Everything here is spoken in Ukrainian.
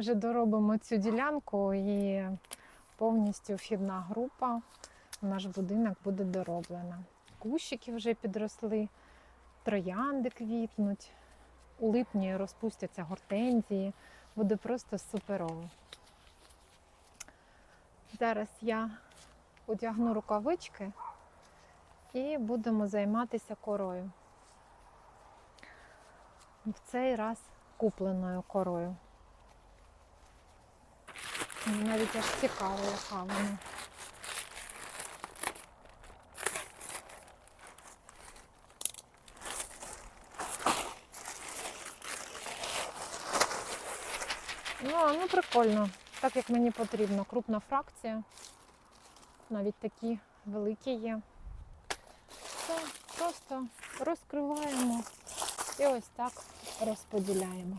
Вже доробимо цю ділянку і повністю вхідна група наш будинок буде дороблена. Кущики вже підросли, троянди квітнуть, у липні розпустяться гортензії. Буде просто суперово. Зараз я одягну рукавички і будемо займатися корою. В цей раз купленою корою. Мені навіть аж цікаво, яка вона. Ну, ну прикольно. Так як мені потрібно. Крупна фракція. Навіть такі великі є. Все, просто розкриваємо і ось так розподіляємо.